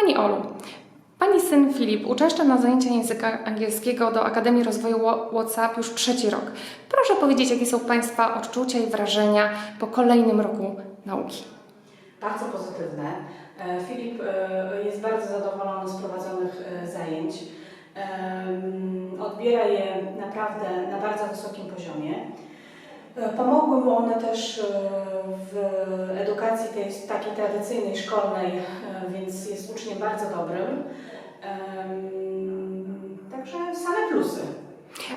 Pani Olu, Pani syn Filip uczęszcza na zajęcia języka angielskiego do Akademii Rozwoju Wha- WhatsApp już trzeci rok. Proszę powiedzieć, jakie są Państwa odczucia i wrażenia po kolejnym roku nauki. Bardzo pozytywne. E, Filip e, jest bardzo zadowolony z prowadzonych e, zajęć. Odbiera je naprawdę na bardzo wysokim poziomie. E, Pomogły mu one też e, w edukacji tej takiej tradycyjnej, szkolnej, e, więc jest uczniem bardzo dobrym. Także same plusy.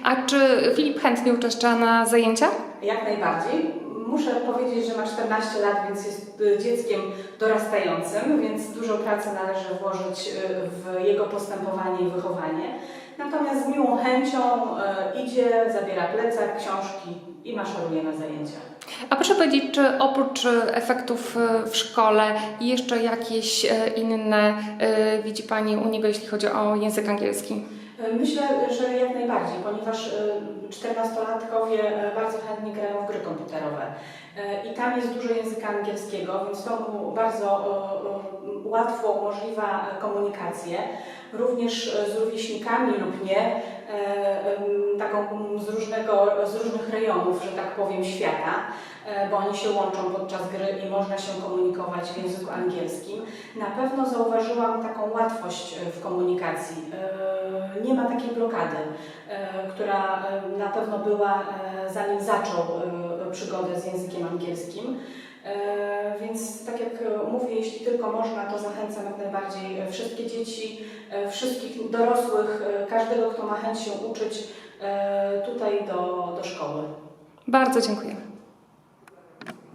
A czy Filip chętnie uczęszcza na zajęcia? Jak najbardziej. Muszę powiedzieć, że ma 14 lat, więc jest dzieckiem dorastającym, więc dużo pracy należy włożyć w jego postępowanie i wychowanie. Natomiast z miłą chęcią idzie, zabiera plecak, książki i maszeruje na zajęcia. A proszę powiedzieć, czy oprócz e, efektów e, w szkole jeszcze jakieś e, inne widzi Pani u niego, jeśli chodzi o język angielski? Myślę, że jak najbardziej, ponieważ 14-latkowie y, bardzo Y, I tam jest dużo języka angielskiego, więc to mu bardzo łatwo umożliwia komunikację. Również y, z rówieśnikami lub nie, taką z, różnego, z różnych rejonów, że tak powiem, świata, bo oni się łączą podczas gry i można się komunikować w języku angielskim. Na pewno zauważyłam taką łatwość w komunikacji. Nie ma takiej blokady, która na pewno była zanim zaczął przygodę z językiem angielskim. Y, Więc tak jak mówię, jeśli tylko można, to zachęcam jak najbardziej wszystkie dzieci, y, wszystkich dorosłych, y, każdego, kto ma chęć się uczyć, tutaj do, do szkoły. Bardzo dziękuję.